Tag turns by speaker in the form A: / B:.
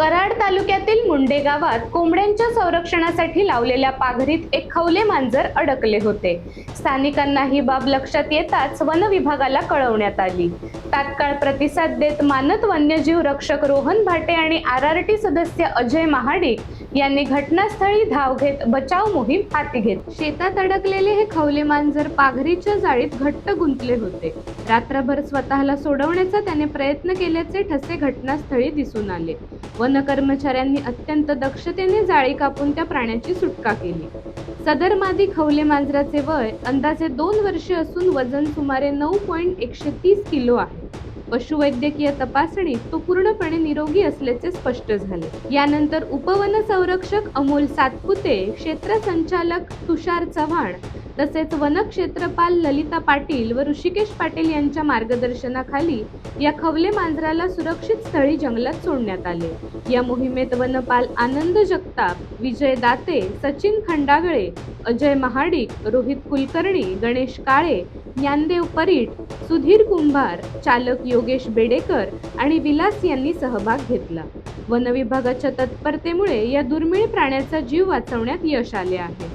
A: कराड तालुक्यातील मुंडे गावात कोंबड्यांच्या संरक्षणासाठी लावलेल्या पाघरीत एक खवले मांजर अडकले होते. स्थानिकांना ही बाब लक्षात येताच वन विभागाला कळवण्यात आली. तात्काळ प्रतिसाद देत मानत वन्यजीव रक्षक रोहन भाटे आणि आर आर टी सदस्य अजय महाडिक यांनी घटनास्थळी धाव घेत बचाव मोहीम हाती घेत शेतात अडकलेले हे खवले मांजर पाघरीच्या जाळीत घट्ट गुंतले होते रात्रभर स्वतःला सोडवण्याचा त्याने प्रयत्न केल्याचे ठसे घटनास्थळी दिसून आले. वन कर्मचाऱ्यांनी अत्यंत दक्षतेने जाळी कापून त्या प्राण्याची सुटका केली. सदर मादी खवले मांजराचे वय अंदाजे दोन वर्षे असून वजन सुमारे नऊ पॉईंट एकशे तीस किलो आहे. पशुवैद्यकीय तपासणीत तो पूर्णपणे निरोगी असल्याचे स्पष्ट झाले. यानंतर उपवन संरक्षक अमोल सातपुते क्षेत्र संचालक तुषार चव्हाण तसेच वनक्षेत्रपाल ललिता पाटील व ऋषिकेश पाटील यांच्या मार्गदर्शनाखाली या खवले मांजराला सुरक्षित स्थळी जंगलात सोडण्यात आले. या मोहिमेत वनपाल आनंद जगताप विजय दाते सचिन खंडागळे अजय महाडिक रोहित कुलकर्णी गणेश काळे ज्ञानदेव परीट सुधीर कुंभार चालक योगेश बेडेकर आणि विलास यांनी सहभाग घेतला. वनविभागाच्या तत्परतेमुळे या दुर्मिळ प्राण्याचा जीव वाचवण्यात यश आले आहे.